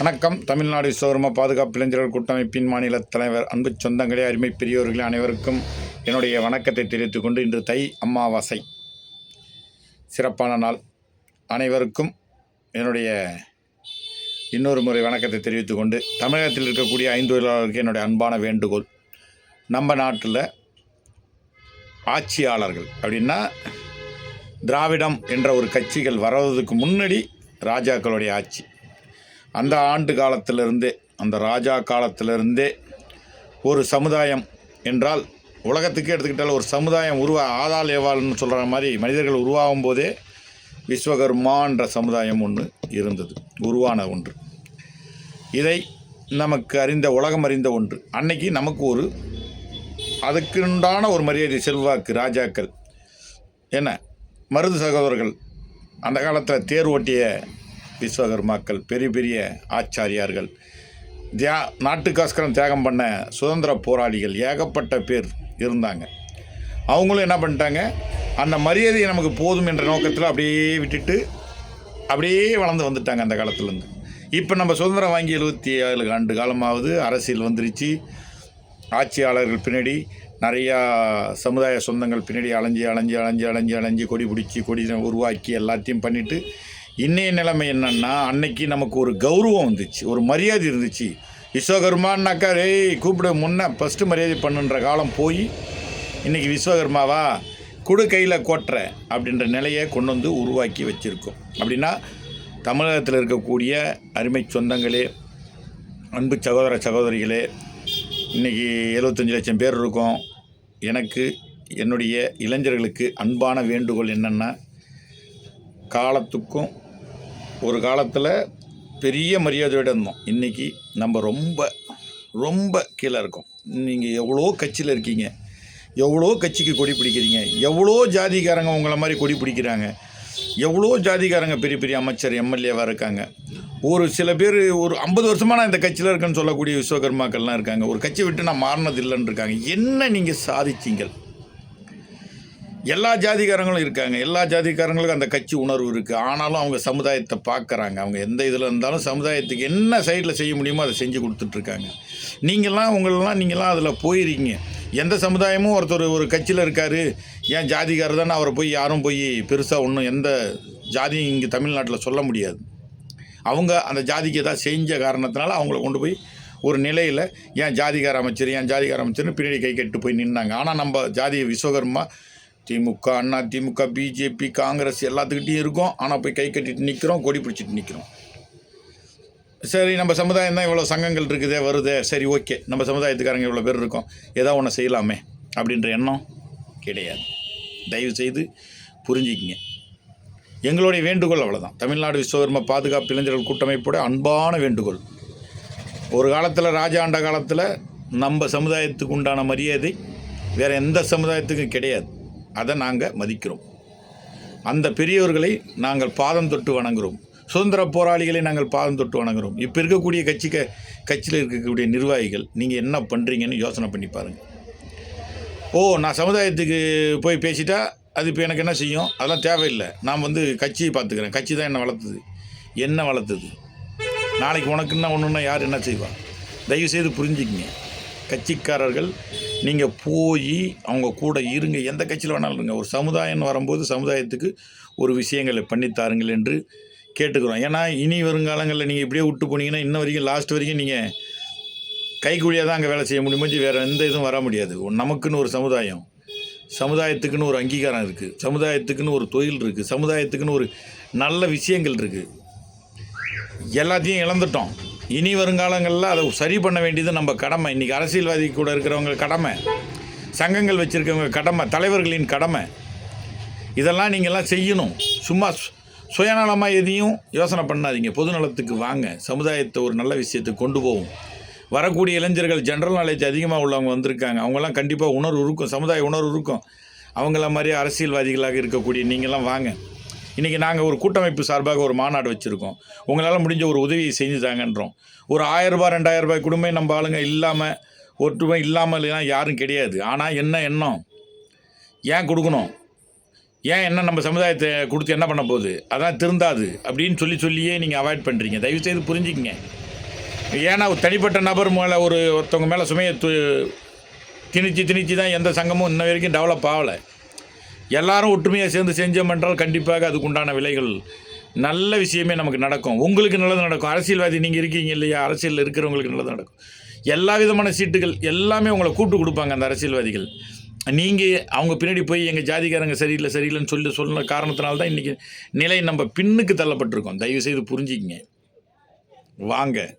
வணக்கம். தமிழ்நாடு விஸ்வகர்ம பாதுகாப்பு இளைஞர்கள் கூட்டமைப்பின் மாநில தலைவர் அன்பு சொந்தங்களே அருமை பெரியோர்களே அனைவருக்கும் என்னுடைய வணக்கத்தை தெரிவித்துக் கொண்டு இன்று தை அமாவாசை. சிறப்பான நாள். அனைவருக்கும் என்னுடைய இன்னொரு முறை வணக்கத்தை தெரிவித்துக் கொண்டு தமிழகத்தில் இருக்கக்கூடிய ஐந்து தொழிலாளர்களுக்கு என்னுடைய அன்பான வேண்டுகோள். நம்ம நாட்டில் ஆட்சியாளர்கள் அப்படின்னா திராவிடம் என்ற ஒரு கட்சிகள் வர்றதுக்கு முன்னாடி ராஜாக்களுடைய ஆட்சி. அந்த ஆண்டு காலத்திலிருந்தே அந்த ராஜா காலத்திலிருந்தே ஒரு சமுதாயம் என்றால் உலகத்துக்கே எடுத்துக்கிட்டால் ஒரு சமுதாயம் உருவா ஆதால் ஏவாள்னு சொல்கிற மாதிரி மனிதர்கள் உருவாகும் போதே விஸ்வகர்மான்ற சமுதாயம் ஒன்று இருந்தது உருவான ஒன்று. இதை நமக்கு அறிந்த உலகம் அறிந்த ஒன்று. அன்னைக்கு நமக்கு ஒரு அதுக்குண்டான ஒரு மரியாதை செல்வாக்கு ராஜாக்கள். என்ன? மருது சகோதரர்கள் அந்த காலத்தில் தேர் ஓட்டிய விஸ்வகர்மாக்கள் பெரிய பெரிய ஆச்சாரியார்கள். தியா நாட்டுக்காஸ்கரம் தியாகம் பண்ண சுதந்திர போராளிகள் ஏகப்பட்ட பேர் இருந்தாங்க. அவங்களும் என்ன பண்ணிட்டாங்க? அந்த மரியாதையை நமக்கு போதும் என்ற நோக்கத்தில் அப்படியே விட்டுட்டு அப்படியே வளர்ந்து வந்துட்டாங்க அந்த காலத்துலேருந்து. இப்போ நம்ம சுதந்திரம் வாங்கி எழுபத்தி ஏழு ஆண்டு காலமாவது அரசியல் வந்துருச்சு. ஆட்சியாளர்கள் பின்னாடி நிறையா சமுதாய சொந்தங்கள் பின்னாடி அலைஞ்சி அலைஞ்சி அலைஞ்சி அலைஞ்சி அலைஞ்சி கொடி பிடிச்சி கொடி உருவாக்கி எல்லாத்தையும் பண்ணிவிட்டு இன்னைய நிலைமை என்னன்னா அன்னைக்கு நமக்கு ஒரு கௌரவம் வந்துச்சு ஒரு மரியாதை இருந்துச்சு. விஸ்வகர்மான்னாக்கா ஏய் கூப்பிட முன்ன ஃபஸ்ட்டு மரியாதை பண்ணுன்ற காலம் போய் இன்றைக்கி விஸ்வகர்மாவா? குடு கையில் கொட்டுற அப்படின்ற நிலையை கொண்டு வந்து உருவாக்கி வச்சுருக்கோம். அப்படின்னா தமிழகத்தில் இருக்கக்கூடிய அருமை சொந்தங்களே அன்பு சகோதர சகோதரிகளே இன்றைக்கி எழுபத்தஞ்சி லட்சம் பேர் இருக்கோம். எனக்கு என்னுடைய இளைஞர்களுக்கு அன்பான வேண்டுகோள் என்னென்னா காலத்துக்கும் ஒரு காலத்தில் பெரிய மரியாதையோடு இருந்தோம். இன்றைக்கி நம்ம ரொம்ப ரொம்ப கீழே இருக்கோம். நீங்கள் எவ்வளோ கட்சியில் இருக்கீங்க? எவ்வளோ கட்சிக்கு கொடி பிடிக்கிறீங்க? எவ்வளோ ஜாதிக்காரங்க உங்களை மாதிரி கொடி பிடிக்கிறாங்க? எவ்வளோ ஜாதிக்காரங்க பெரிய பெரிய அமைச்சர் எம்எல்ஏவாக இருக்காங்க? ஒரு சில பேர் ஒரு ஐம்பது வருஷமாக நான் இந்த கட்சியில் இருக்கேன்னு சொல்லக்கூடிய விஸ்வகர்மாக்கள்லாம் இருக்காங்க. ஒரு கட்சி விட்டு நான் மாறினது இல்லைன்னு இருக்காங்க. என்ன நீங்கள் சாதிச்சீங்கள் எல்லா ஜாதிக்காரங்களும் இருக்காங்க. எல்லா ஜாதிக்காரங்களுக்கும் அந்த கட்சி உணர்வு இருக்குது ஆனாலும் அவங்க சமுதாயத்தை பார்க்குறாங்க. அவங்க எந்த இதில் இருந்தாலும் சமுதாயத்துக்கு என்ன சைடில் செய்ய முடியுமோ அதை செஞ்சு கொடுத்துட்ருக்காங்க. நீங்கள்லாம் உங்களெல்லாம் நீங்களாம் அதில் போயிருக்கீங்க. எந்த சமுதாயமும் ஒருத்தர் ஒரு கட்சியில் இருக்கார். ஏன் ஜாதிக்காரர் தானே? அவரை போய் யாரும் போய் பெருசாக ஒன்றும் எந்த ஜாதியும் இங்கே தமிழ்நாட்டில் சொல்ல முடியாது. அவங்க அந்த ஜாதிக்கு ஏதாவது செஞ்ச காரணத்தினால அவங்கள கொண்டு போய் ஒரு நிலையில் ஏன் ஜாதிகார அமைச்சர் ஏன் ஜாதிகார அமைச்சர்னு பின்னாடி கை கட்டு போய் நின்னாங்க. ஆனால் நம்ம ஜாதி விஸ்வகர்மா திமுக அண்ணா திமுக பிஜேபி காங்கிரஸ் எல்லாத்துக்கிட்டையும் இருக்கும். ஆனால் போய் கை கட்டிட்டு நிற்கிறோம் கொடி பிடிச்சிட்டு நிற்கிறோம் சரி நம்ம சமுதாயம் தான் இவ்வளோ சங்கங்கள் இருக்குதே வருதே. சரி ஓகே. நம்ம சமுதாயத்துக்காரங்க இவ்வளோ பேர் இருக்கோம். ஏதோ ஒன்று செய்யலாமே அப்படின்ற எண்ணம் கிடையாது. தயவு செய்து புரிஞ்சிக்கிங்க. எங்களுடைய வேண்டுகோள் அவ்வளோதான் தமிழ்நாடு விஸ்வகர்ம பாதுகாப்பு இளைஞர்கள் கூட்டமைப்போட அன்பான வேண்டுகோள். ஒரு காலத்தில் ராஜாண்ட காலத்தில் நம்ம சமுதாயத்துக்கு உண்டான மரியாதை வேறு எந்த சமுதாயத்துக்கும் கிடையாது. அதை நாங்கள் மதிக்கிறோம். அந்த பெரியவர்களை நாங்கள் பாதம் தொட்டு வணங்குகிறோம் சுதந்திர போராளிகளை நாங்கள் பாதம் தொட்டு வணங்குகிறோம் இப்போ இருக்கக்கூடிய கட்சிக்க கட்சியில் இருக்கக்கூடிய நிர்வாகிகள் நீங்கள் என்ன பண்ணுறீங்கன்னு யோசனை பண்ணி பாருங்கள் ஓ நான் சமுதாயத்துக்கு போய் பேசிட்டா அது இப்போ எனக்கு என்ன செய்யும்? அதெல்லாம் தேவையில்லை. நான் வந்து கட்சியை பார்த்துக்கிறேன். கட்சி தான் என்னை வளர்த்துது. என்ன வளர்த்துது? நாளைக்கு உனக்குன்னா ஒன்றுன்னா யார் என்ன செய்வா? தயவுசெய்து புரிஞ்சுக்கிங்க. கட்சிக்காரர்கள் நீங்கள் போய் அவங்க கூட இருங்க. எந்த கட்சியில் வேணாலும் இருங்க. ஒரு சமுதாயம் வரும்போது சமுதாயத்துக்கு ஒரு விஷயங்களை பண்ணித்தாருங்கள் என்று கேட்டுக்கிறோம். ஏன்னா இனி வருங்காலங்களில் நீங்கள் இப்படியே விட்டு போனீங்கன்னா இன்ன வரைக்கும் லாஸ்ட் வரைக்கும் நீங்கள் கைக்குழியாக தான் அங்கே வேலை செய்ய முடியுமோ வேறு எந்த இதுவும் வர முடியாது. நமக்குன்னு ஒரு சமுதாயம் சமுதாயத்துக்குன்னு ஒரு அங்கீகாரம் இருக்குது சமுதாயத்துக்குன்னு ஒரு தொழில் இருக்குது சமுதாயத்துக்குன்னு ஒரு நல்ல விஷயங்கள் இருக்குது எல்லாத்தையும் இழந்துட்டோம். இனி வருங்காலங்களில் அதை சரி பண்ண வேண்டியது நம்ம கடமை. இன்றைக்கி அரசியல்வாதி கூட இருக்கிறவங்க கடமை. சங்கங்கள் வச்சுருக்கவங்க கடமை. தலைவர்களின் கடமை. இதெல்லாம் நீங்கள்லாம் செய்யணும். சும்மா சு- சுயநலமாக எதையும் யோசனை பண்ணாதீங்க. பொதுநலத்துக்கு வாங்க. சமுதாயத்தை ஒரு நல்ல விஷயத்துக்கு கொண்டு போவோம். வரக்கூடிய இளைஞர்கள் ஜென்ரல் நாலேஜ் அதிகமாக உள்ளவங்க வந்திருக்காங்க. அவங்கெல்லாம் கண்டிப்பாக உணர்வு இருக்கும். சமுதாய உணர்வு இருக்கும். அவங்கள மாதிரி அரசியல்வாதிகளாக இருக்கக்கூடிய நீங்கள்லாம் வாங்க. இன்றைக்கி நாங்கள் ஒரு கூட்டமைப்பு சார்பாக ஒரு மாநாடு வச்சுருக்கோம். உங்களால் முடிஞ்ச ஒரு உதவியை செஞ்சு தாங்கன்றோம். ஒரு ஆயரரூபா ரெண்டாயிரம் ரூபாய் குடும்பம் நம்ம ஆளுங்க இல்லாமல் ஒற்றுமை இல்லாமல் இல்லைனா யாரும் கிடையாது. ஆனால் என்ன எண்ணம்? ஏன் கொடுக்கணும்? ஏன் என்ன நம்ம சமுதாயத்தை கொடுத்து என்ன பண்ண போகுது? அதான் திருந்தாது அப்படின்னு சொல்லி சொல்லியே நீங்கள் அவாய்ட் பண்ணுறீங்க தயவுசெய்து புரிஞ்சுக்கங்க. ஏன்னா ஒரு தனிப்பட்ட நபர் மேலே ஒரு ஒருத்தவங்க மேலே சுமையை து திணிச்சு திணிச்சு தான் எந்த சங்கமும் இன்ன வரைக்கும் டெவலப் ஆகலை. எல்லாரும் ஒற்றுமையாக சேர்ந்து செஞ்சோம் என்றால் கண்டிப்பாக அதுக்குண்டான விலைகள் நல்ல விஷயமே நமக்கு நடக்கும். உங்களுக்கு நல்லது நடக்கும். அரசியல்வாதி நீங்கள் இருக்கீங்க இல்லையா? அரசியலில் இருக்கிறவங்களுக்கு நல்லது நடக்கும். எல்லா விதமான சீட்டுகள் எல்லாமே உங்களை கூட்டு கொடுப்பாங்க அந்த அரசியல்வாதிகள். நீங்கள் அவங்க பின்னாடி போய் எங்கள் ஜாதிக்காரங்க சரியில்லை சரியில்லைன்னு சொல்லி சொன்ன காரணத்தினால தான் இன்றைக்கி நிலை நம்ம பின்னுக்கு தள்ளப்பட்டிருக்கோம். தயவு செய்து புரிஞ்சுக்கிங்க. வாங்க.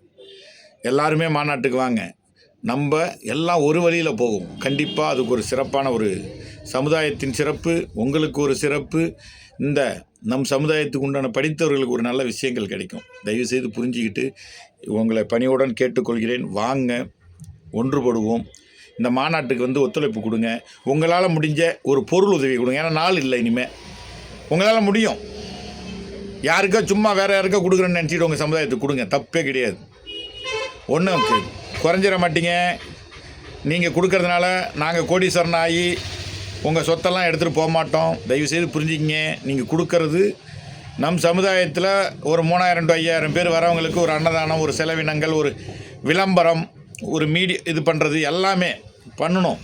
எல்லாருமே மாநாட்டுக்கு வாங்க. நம்ம எல்லாம் ஒரு வழியில் போகும் கண்டிப்பாக அதுக்கு ஒரு சிறப்பான ஒரு சமுதாயத்தின் சிறப்பு உங்களுக்கு ஒரு சிறப்பு. இந்த நம் சமுதாயத்துக்கு உண்டான படித்தவர்களுக்கு ஒரு நல்ல விஷயங்கள் கிடைக்கும். தயவு செய்து புரிஞ்சுக்கிட்டு உங்களை பணியுடன் கேட்டுக்கொள்கிறேன். வாங்க ஒன்றுபடுவோம். இந்த மாநாட்டுக்கு வந்து ஒத்துழைப்பு கொடுங்க. உங்களால் முடிஞ்ச ஒரு பொருள் உதவி கொடுங்க. ஏன்னா நாள் இல்லை இனிமேல் உங்களால் முடியும். யாருக்கா சும்மா வேறு யாருக்கா கொடுக்குறேன்னு நினச்சிட்டு உங்கள் சமுதாயத்துக்கு கொடுங்க. தப்பே கிடையாது. ஒன்றும் குறைஞ்சிட மாட்டீங்க. நீங்கள் கொடுக்கறதுனால நாங்கள் கோடீஸ்வரன் ஆகி உங்கள் சொத்தெல்லாம் எடுத்துகிட்டு போக மாட்டோம். தயவுசெய்து புரிஞ்சுக்கிங்க. நீங்கள் கொடுக்கறது நம் சமுதாயத்தில் ஒரு மூணாயிரம் டு ஐயாயிரம் பேர் வரவங்களுக்கு ஒரு அன்னதானம் ஒரு செலவினங்கள் ஒரு விளம்பரம் ஒரு மீடியா இது பண்ணுறது எல்லாமே பண்ணணும்.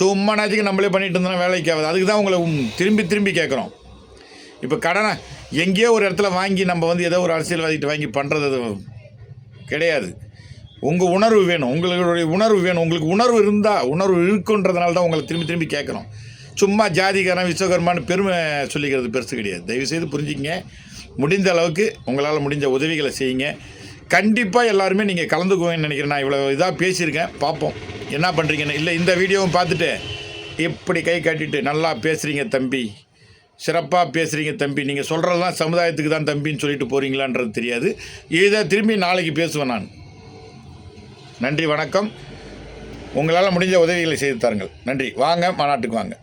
சும்மா நேரத்துக்கு நம்மளே பண்ணிட்டு இருந்தோம்னா வேலைக்கு ஆகாது. அதுக்கு தான் உங்களை திரும்பி திரும்பி கேட்குறோம். இப்போ கடனை எங்கேயோ ஒரு இடத்துல வாங்கி நம்ம வந்து ஏதோ ஒரு அரசியல்வாதிகிட்ட வாங்கி பண்ணுறது அது கிடையாது. உங்கள் உணர்வு வேணும். உங்களுடைய உணர்வு வேணும். உங்களுக்கு உணர்வு இருந்தால் உணர்வு இருக்குன்றதுனால தான் உங்களை திரும்பி திரும்பி கேட்குறோம் சும்மா ஜாதிகரம் விஸ்வகர்மான்னு பெருமை சொல்லிக்கிறது பெருசு கிடையாது. தயவுசெய்து புரிஞ்சுக்கிங்க. முடிந்த அளவுக்கு உங்களால் முடிஞ்ச உதவிகளை செய்யுங்க. கண்டிப்பாக எல்லாருமே நீங்கள் கலந்துக்குவீங்கன்னு நினைக்கிறேன். நான் இவ்வளோ இதாக பேசியிருக்கேன். பார்ப்போம். என்ன பண்ணுறீங்கன்னு இல்லை இந்த வீடியோவும் பார்த்துட்டு இப்படி கை காட்டிட்டு நல்லா பேசுகிறீங்க தம்பி. சிறப்பாக பேசுகிறீங்க தம்பி. நீங்கள் சொல்கிறதெல்லாம் சமுதாயத்துக்கு தான் தம்பின்னு சொல்லிட்டு போகிறீங்களான்றது தெரியாது. இதை திரும்பி நாளைக்கு பேசுவேன் நான். நன்றி வணக்கம். உங்களால் முடிஞ்ச உதவிகளை செய்து தாருங்கள். நன்றி. வாங்க மாநாட்டுக்கு வாங்க.